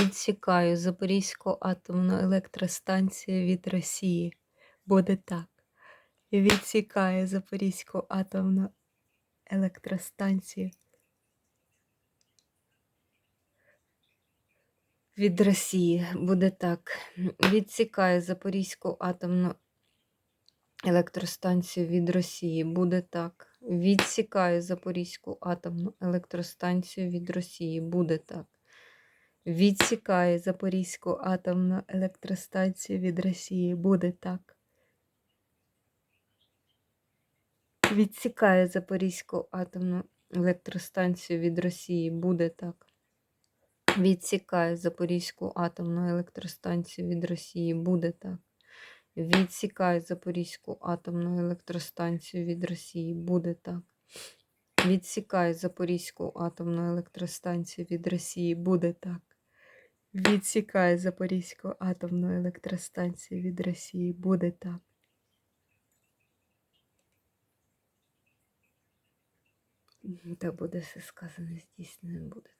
Відсікаю Запорізьку атомну електростанцію від Росії. Буде так. Відсікаю Запорізьку атомну електростанцію від Росії. Буде так. Відсікаю Запорізьку атомну електростанцію від Росії. Буде так. Відсікаю Запорізьку атомну електростанцію від Росії. Буде так. Відсікає Запорізьку атомну електростанцію від Росії. Буде так. Відсікає Запорізьку атомну електростанцію від Росії. Буде так. Відсікає Запорізьку атомну електростанцію від Росії. Буде так. Відсікає Запорізьку атомну електростанцію від Росії. Буде так. Відсікає Запорізьку атомну електростанцію від Росії. Буде так. Відсікає Запорізьку атомну електростанцію від Росії. Буде так. Та буде все сказане, здійснено буде.